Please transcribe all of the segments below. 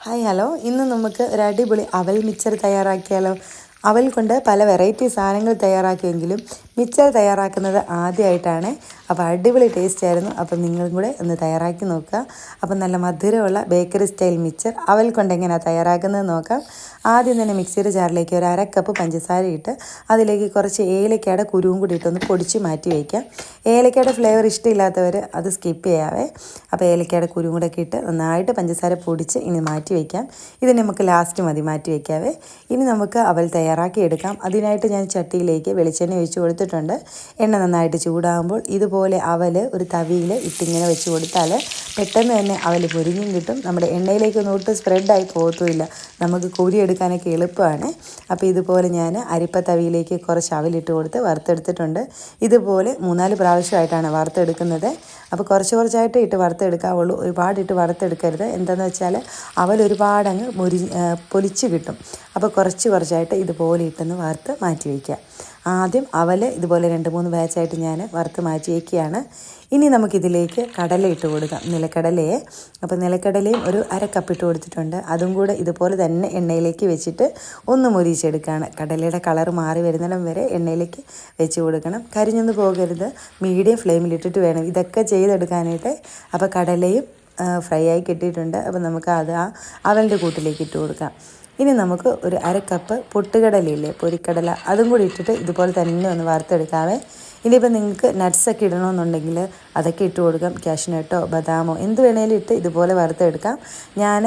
Hi hello ഇന്ന് നമുക്ക് ഒരു അടിപൊളി അവൽ മിച്ചർ തയ്യാറാക്കിയാലോ. അവൽ കൊണ്ട് പല വെറൈറ്റി സാധനങ്ങൾ തയ്യാറാക്കിയെങ്കിലും മിച്ചർ തയ്യാറാക്കുന്നത് ആദ്യമായിട്ടാണ്. അപ്പോൾ അടിപൊളി ടേസ്റ്റ് ആയിരുന്നു. അപ്പം നിങ്ങളും കൂടെ ഒന്ന് തയ്യാറാക്കി നോക്കുക. അപ്പം നല്ല മധുരമുള്ള ബേക്കറി സ്റ്റൈൽ മിച്ചർ അവൽ കൊണ്ട് എങ്ങനെയാണ് തയ്യാറാക്കുന്നത് നോക്കാം. ആദ്യം തന്നെ മിക്സിയുടെ ജാറിലേക്ക് ഒരു അര കപ്പ് പഞ്ചസാര ഇട്ട് അതിലേക്ക് കുറച്ച് ഏലക്കയുടെ കുരുവും കൂടി ഇട്ടൊന്ന് പൊടിച്ച് മാറ്റി വയ്ക്കാം. ഏലക്കയുടെ ഫ്ലേവർ ഇഷ്ടമില്ലാത്തവർ അത് സ്കിപ്പ് ചെയ്യാവേ. അപ്പോൾ ഏലക്കയുടെ കുരുവും കൂടെ ഇട്ട് നന്നായിട്ട് പഞ്ചസാര പൊടിച്ച് ഇനി മാറ്റി വയ്ക്കാം. ഇത് നമുക്ക് ലാസ്റ്റ് മതി മാറ്റി വയ്ക്കാവേ. ഇനി നമുക്ക് അവൽ തയ്യാറാക്കി എടുക്കാം. അതിനായിട്ട് ഞാൻ ചട്ടിയിലേക്ക് വെളിച്ചെണ്ണ ഒഴിച്ച് കൊടുത്തിട്ടുണ്ട്. എണ്ണ നന്നായിട്ട് ചൂടാകുമ്പോൾ ഇതുപോലെ അവൽ ഒരു തവിയിൽ ഇട്ടിങ്ങനെ വെച്ച് കൊടുത്താൽ പെട്ടെന്ന് തന്നെ അവൽ പൊരിഞ്ഞും കിട്ടും. നമ്മുടെ എണ്ണയിലേക്കൊന്നും ഒട്ടും സ്പ്രെഡായി പോകത്തുമില്ല. നമുക്ക് കോരിയെടുക്കാനൊക്കെ എളുപ്പമാണ്. അപ്പോൾ ഇതുപോലെ ഞാൻ അരിപ്പ തവിയിലേക്ക് കുറച്ച് അവലിട്ട് കൊടുത്ത് വറുത്തെടുത്തിട്ടുണ്ട്. ഇതുപോലെ മൂന്നാൽ പ്രാവശ്യമായിട്ടാണ് വറുത്തെടുക്കുന്നത്. അപ്പോൾ കുറച്ച് കുറച്ചായിട്ട് ഇട്ട് വറുത്തെടുക്കാവുള്ളൂ. ഒരുപാട് ഇട്ട് വറുത്തെടുക്കരുത്. എന്താണെന്ന് വെച്ചാൽ അവൽ ഒരുപാടങ്ങ് മുരി പൊലിച്ച് കിട്ടും. അപ്പോൾ കുറച്ച് കുറച്ചായിട്ട് ഇതുപോലെ ഇട്ടൊന്ന് വറുത്ത് മാറ്റി വയ്ക്കുക. ആദ്യം അവൽ ഇതുപോലെ രണ്ട് മൂന്ന് ബാച്ചായിട്ട് ഞാൻ വറുത്ത് മാറ്റി വയ്ക്കുകയാണ് ഇനി നമുക്കിതിലേക്ക് കടല ഇട്ട് കൊടുക്കാം നിലക്കടലയെ. അപ്പോൾ നിലക്കടലയും ഒരു അര കപ്പ് ഇട്ട് കൊടുത്തിട്ടുണ്ട്. അതും കൂടെ ഇതുപോലെ തന്നെ എണ്ണയിലേക്ക് വെച്ചിട്ട് ഒന്ന് മുരിച്ചെടുക്കുകയാണ് കടലയുടെ കളർ മാറി വരുന്നിടം വരെ എണ്ണയിലേക്ക് വെച്ച് കൊടുക്കണം. കരിഞ്ഞൊന്നും പോകരുത്. മീഡിയം ഫ്ലെയിമിലിട്ടിട്ട് വേണം. ഇതൊക്കെ ചെയ്തെടുക്കാനായിട്ട്. അപ്പോൾ കടലയും ഫ്രൈ ആയി കിട്ടിയിട്ടുണ്ട്. അപ്പോൾ നമുക്ക് അത് ആ അവലിന്റെ കൂട്ടിലേക്ക് ഇട്ട് കൊടുക്കാം. ഇനി നമുക്ക് ഒരു അര കപ്പ് പൊട്ടുകടലയില്ലേ പൊരിക്കടല അതും കൂടി ഇട്ടിട്ട് ഇതുപോലെ തന്നെ ഒന്ന് വറുത്തെടുക്കാവേ. ഇനിയിപ്പോൾ നിങ്ങൾക്ക് നട്ട്സൊക്കെ ഇടണമെന്നുണ്ടെങ്കിൽ അതൊക്കെ ഇട്ട് കൊടുക്കാം. കാഷ്നട്ടോ ബദാമോ എന്ത് വേണേലും ഇട്ട് ഇതുപോലെ വറുത്തെടുക്കാം. ഞാൻ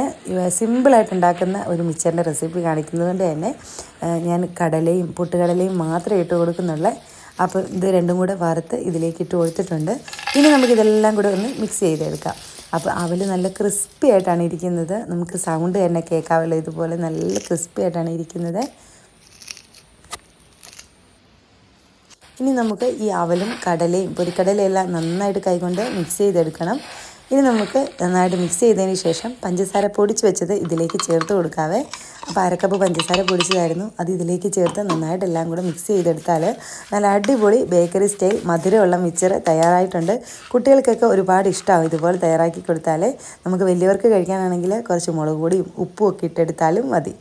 സിമ്പിളായിട്ട് ഉണ്ടാക്കുന്ന ഒരു മിച്ചറിന്റെ റെസിപ്പി കാണിക്കുന്നതുകൊണ്ട് തന്നെ ഞാൻ കടലയും പൊട്ടുകടലയും മാത്രമേ ഇട്ട് കൊടുക്കുന്നുള്ളൂ. അപ്പോൾ ഇത് രണ്ടും കൂടെ വറുത്ത് ഇതിലേക്ക് ഇട്ട് കൊടുത്തിട്ടുണ്ട്. ഇനി നമുക്കിതെല്ലാം കൂടെ ഒന്ന് മിക്സ് ചെയ്തെടുക്കാം. അപ്പോൾ അവൽ നല്ല ക്രിസ്പി ആയിട്ടാണ് ഇരിക്കുന്നത്. നമുക്ക് സൗണ്ട് തന്നെ കേൾക്കാവല്ലോ ഇതുപോലെ നല്ല ക്രിസ്പി ആയിട്ടാണ് ഇരിക്കുന്നത്. ഇനി നമുക്ക് ഈ അവലും കടലയും പൊരിക്കടലയെല്ലാം നന്നായിട്ട് കൈകൊണ്ട് മിക്സ് ചെയ്തെടുക്കണം. ഇനി നമുക്ക് നന്നായിട്ട് മിക്സ് ചെയ്തതിന് ശേഷം പഞ്ചസാര പൊടിച്ച് വെച്ചത് ഇതിലേക്ക് ചേർത്ത് കൊടുക്കാവേ. അപ്പോൾ അരക്കപ്പ് പഞ്ചസാര പൊടിച്ചതായിരുന്നു. അത് ഇതിലേക്ക് ചേർത്ത് നന്നായിട്ട് എല്ലാം കൂടെ മിക്സ് ചെയ്തെടുത്താൽ നല്ല അടിപൊളി ബേക്കറി സ്റ്റൈൽ മധുരമുള്ള മിച്ചർ തയ്യാറായിട്ടുണ്ട്. കുട്ടികൾക്കൊക്കെ ഒരുപാട് ഇഷ്ടമാവും ഇതുപോലെ തയ്യാറാക്കി കൊടുത്താൽ നമുക്ക് വലിയവർക്ക് കഴിക്കാനാണെങ്കിൽ കുറച്ച് മുളക് പൊടിയും ഉപ്പും ഒക്കെ ഇട്ടെടുത്താലും മതി.